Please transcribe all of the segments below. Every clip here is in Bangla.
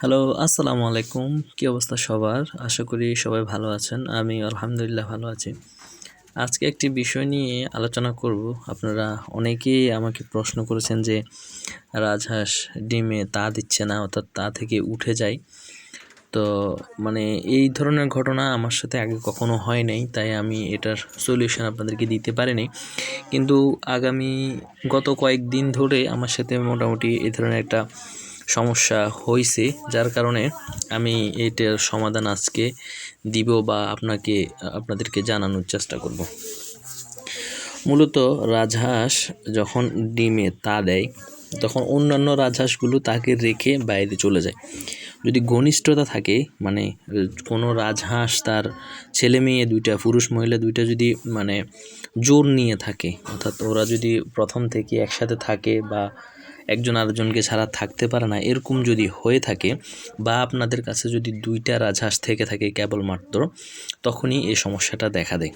হ্যালো আসসালামু আলাইকুম। কি অবস্থা সবার? আশা করি সবাই ভালো আছেন। আমি আলহামদুলিল্লাহ ভালো আছি। আজকে একটি বিষয় নিয়ে আলোচনা করব। আপনারা অনেকেই আমাকে প্রশ্ন করেছেন যে, রাজহাঁস ডিমে তা দিচ্ছে না, অর্থাৎ তা থেকে উঠে যায়। তো মানে এই ধরনের ঘটনা আমার সাথে আগে কখনো হয় নাই, তাই আমি এটার সলিউশন আপনাদেরকে দিতে পারিনি। কিন্তু আগামী গত কয়েকদিন ধরে আমার সাথে মোটামুটি এই ধরনের একটা সমস্যা হয়েছে যার কারণে আমি এটার সমাধান আজকে দিব বা আপনাকে, আপনাদেরকে জানানোর চেষ্টা করব। মূলত রাজহাঁস যখন ডিমে তা দেয়, তখন অন্যান্য রাজহাঁসগুলো তাকে রেখে বাইরে চলে যায়। যদি ঘনিষ্ঠতা থাকে মানে কোনো রাজহাঁস তার ছেলে মেয়ে দুইটা, পুরুষ মহিলা দুইটা যদি মানে জোর নিয়ে থাকে, অর্থাৎ ওরা যদি প্রথম থেকে একসাথে থাকে বা একজন আরেকজনকে ছাড়া থাকতে পারে না। এরকম যদি হয়ে থাকে বা আপনাদের কাছে যদি দুইটা রাজহাঁস থেকে থাকে কেবলমাত্র তখনই এই সমস্যাটা দেখা দেয়।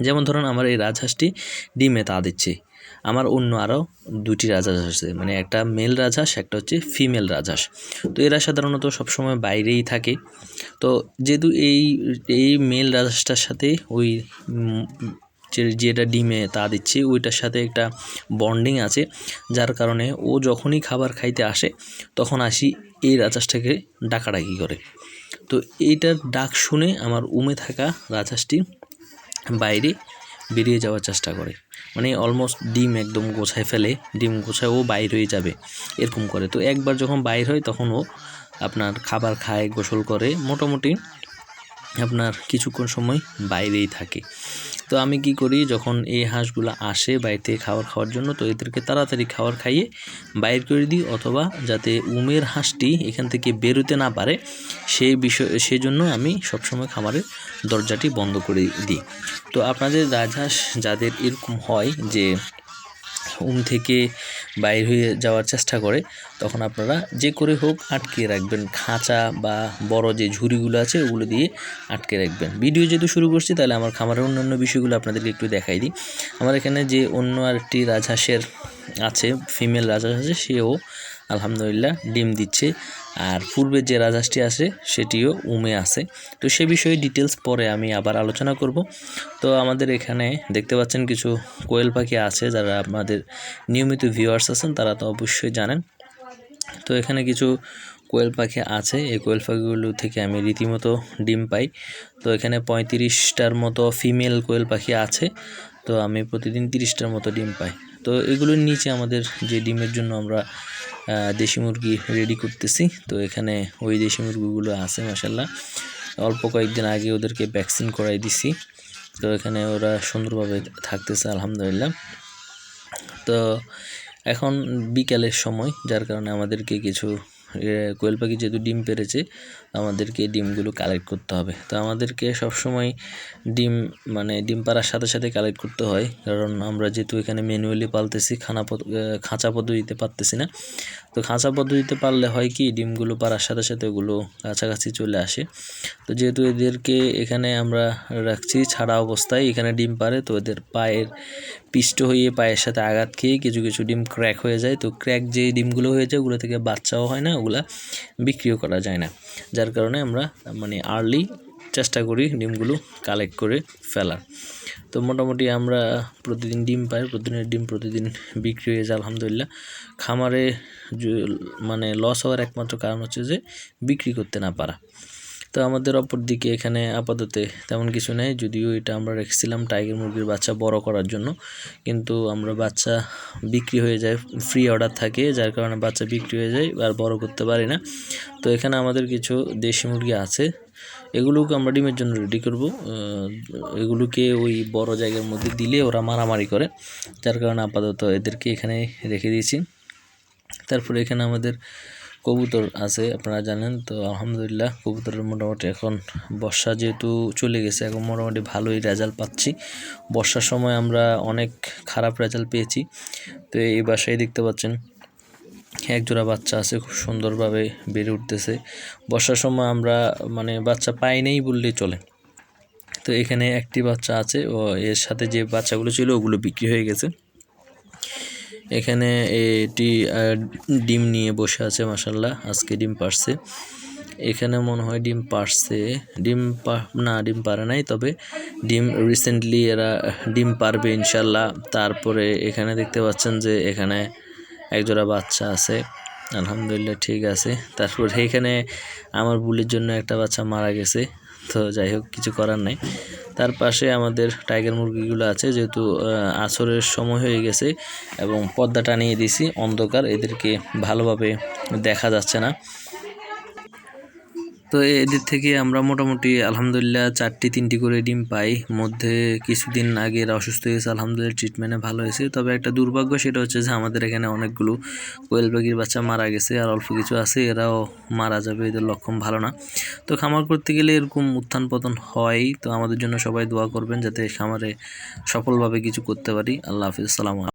যেমন ধরুন, আমার এই রাজহাঁসটি ডিমে তা দিচ্ছে। আমার অন্য আরও দুটি রাজহাঁস আছে। মানে একটা মেল রাজহাঁস, একটা হচ্ছে ফিমেল রাজহাঁস। তো এরা সাধারণত সবসময় বাইরেই থাকে। তো যেহেতু এই এই মেল রাজহাঁসটার সাথে ওই যেটা ডিমে তা দিচ্ছে, ওইটার সাথে একটা বন্ডিং আছে, যার কারণে ও যখনই খাবার খাইতে আসে, তখন আসি এই রাজহাঁসটাকে ডাকাডাকি করে। তো এইটার ডাক শুনে আমার উমে থাকা রাজহাঁসটি বাইরে বেরিয়ে যাওয়ার চেষ্টা করে। মানে অলমোস্ট ডিম একদম গোছায় ফেলে, ডিম গোছায় ও বাইর হয়ে যাবে, এরকম করে। তো একবার যখন বাইর হয়, তখন ও আপনার খাবার খায়, গোসল করে, মোটামুটি আপনার কিছুক্ষণ সময় বাইরেই থাকে। তো আমি কি করি, যখন এই হাঁসগুলো আসে বাড়িতে খাবার খাওয়ার জন্য, তো এদেরকে তাড়াতাড়ি খাবার খাইয়ে বাইর করে দিই, অথবা যাতে উমের হাঁসটি এখান থেকে বেরোতে না পারে, সেই বিষয়, সেই জন্য আমি সবসময় খামারের দরজাটি বন্ধ করে দিই। তো আপনাদের রাজহাঁস যাদের এরকম হয় যে, উম থেকে বাইর হয়ে যাওয়ার চেষ্টা করে, তখন আপনারা যে করে হোক আটকে রাখবেন। খাঁচা বা বড় যে ঝুড়িগুলো আছে, ওগুলো দিয়ে আটকে রাখবেন। ভিডিও যেহেতু শুরু করছি, তাহলে আমার খামারের অন্যান্য বিষয়গুলো আপনাদেরকে একটু দেখাই দিই। আমার এখানে যে অন্য আরেকটি রাজহাঁসের আছে ফিমেল রাজহাঁস আছে, সেও আলহামদুলিল্লাহ, ডিম দিচ্ছে। আর পূর্বে যে রাজহাঁসটি আছে, সেটিও উমে আছে। তো সে বিষয়ে ডিটেলস পরে আমি আবার আলোচনা করব। তো আমাদের এখানে দেখতে পাচ্ছেন কিছু কোয়েল পাখি আছে, যারা আমাদের নিয়মিত ভিউয়ার্স আছেন, তারা তো অবশ্যই জানেন। তো এখানে কিছু কোয়েল পাখি আছে। এই কোয়েল পাখিগুলো থেকে আমি রীতিমতো ডিম পাই। তো এখানে পঁয়ত্রিশটার মতো ফিমেল কোয়েল পাখি আছে। তো আমি প্রতিদিন তিরিশটার মতো ডিম পাই। তো এগুলোর নিচে আমাদের যে ডিমের জন্য আমরা দেশি মুরগি রেডি করতেছি। তো এখানে ওই দেশি মুরগিগুলো আছে মাসাল্লাহ অল্প কয়েকদিন আগে ওদেরকে ভ্যাকসিন করাই দিছি। তো এখানে ওরা সুন্দরভাবে থাকতেছে, আলহামদুলিল্লাহ। তো এখন বিকালের সময়, যার কারণে আমাদেরকে কিছু কোয়েল পাখি যেহেতু ডিম পেরেছে, আমাদেরকে ডিমগুলো কালেক্ট করতে হবে। তো আমাদেরকে সবসময় ডিম মানে ডিম পাড়ার সাথে সাথে কালেক্ট করতে হয়। কারণ আমরা যেহেতু এখানে ম্যানুয়ালি পালতেছি খানা খাঁচা পদ্ধতিতে পারতেছি না। তো খাঁচা পদ্ধতিতে পারলে হয় কি, ডিমগুলো পাড়ার সাথে সাথে ওগুলো কাছাকাছি চলে আসে। তো যেহেতু এদেরকে এখানে আমরা রাখছি ছাড়া অবস্থায়, এখানে ডিম পারে তো এদের পায়ের পিষ্ট হয়ে পায়ের সাথে আঘাত খেয়ে কিছু কিছু ডিম ক্র্যাক হয়ে যায়। তো ক্র্যাক যে ডিমগুলো হয়ে যায়, ওগুলো থেকে বাচ্চাও হয় না, ওগুলা বিক্রিও করা যায় না। যার কারণে আমরা মানে আর্লি চেষ্টা করি ডিমগুলো কালেক্ট করে ফেলার। তো মোটামুটি আমরা প্রতিদিন ডিম পাই, প্রতিদিনের ডিম প্রতিদিন বিক্রি হয়ে যায়, আলহামদুলিল্লাহ। খামারে মানে লস হওয়ার একমাত্র কারণ হচ্ছে যে বিক্রি করতে না পারা। তো আমাদের অপর দিকে এখানে আপাতত তেমন কিছু নেই, যদিও এটা আমরা রেখেছিলাম টাইগার মুরগির বাচ্চা বড় করার জন্য। কিন্তু আমরা বাচ্চা বিক্রি হয়ে যায় ফ্রি অর্ডার থাকে, যার কারণে বাচ্চা বিক্রি হয়ে যায় আর বড় করতে পারি না। তো এখানে আমাদের কিছু দেশি মুরগি আছে এগুলোকে আমরা ডিমের জন্য রেডি করব। এগুলোকে ওই বড় জায়গার মধ্যে দিলে ওরা মারামারি করে। যার কারণে আপাতত এদেরকে এখানে রেখে দিয়েছি। তারপরে এখানে আমাদের কবুতর আছে, আপনারা জানেন। তো আলহামদুলিল্লাহ, কবুতরের মোটামুটি এখন বর্ষা যেহেতু চলে গেছে, এখন মোটামুটি ভালোই রেজাল্ট পাচ্ছি। বর্ষার সময় আমরা অনেক খারাপ রেজাল্ট পেয়েছি। তো এই বাসায় দেখতে পাচ্ছেন এক জোড়া বাচ্চা আছে, খুব সুন্দরভাবে বেড়ে উঠতেছে। বর্ষার সময় আমরা মানে বাচ্চা পাই নেই বললেই চলে। তো এখানে একটি বাচ্চা আছে, ও এর সাথে যে বাচ্চাগুলো ছিল ওগুলো বিক্রি হয়ে গেছে। এখানে এটি ডিম নিয়ে বসে আছে মাসাল্লাহ আজকে ডিম পারছে। এখানে মনে হয় ডিম পারছে, ডিম না, ডিম পারে নাই, তবে ডিম রিসেন্টলি এরা, ডিম পারবে ইনশাল্লাহ তারপরে এখানে দেখতে পাচ্ছেন যে এখানে একজোড়া বাচ্চা আছে। আলহামদুলিল্লাহ ঠিক আছে। তারপর এইখানে আমার বুলির জন্য একটা বাচ্চা মারা গেছে। তো যাই হোক, কিছু করার নাই। তার পাশে আমাদের টাইগার মুরগিগুলো আছে, যেহেতু আসরের সময় হয়ে গেছে এবং পর্দা টানিয়ে দিছি অন্ধকার, এদেরকে ভালোভাবে দেখা যাচ্ছে না। তো এদের থেকে আমরা মোটামুটি আলহামদুলিল্লাহ চারটি, তিনটি করে ডিম পাই। মধ্যে কিছুদিন আগে এরা অসুস্থ হয়েছে, আলহামদুলিল্লাহ ট্রিটমেন্টে ভালো হয়েছে। তবে একটা দুর্ভাগ্য সেটা হচ্ছে যে আমাদের এখানে অনেকগুলো কোয়েল পাখির বাচ্চা মারা গেছে আর অল্প কিছু আছে, এরাও মারা যাবে, এদের লক্ষণ ভালো না। তো খামার করতে গেলে এরকম উত্থান পতন হয়, তো আমাদের জন্য সবাই দোয়া করবেন যাতে খামারে সফলভাবে কিছু করতে পারি। আল্লাহ হাফিজ সালাম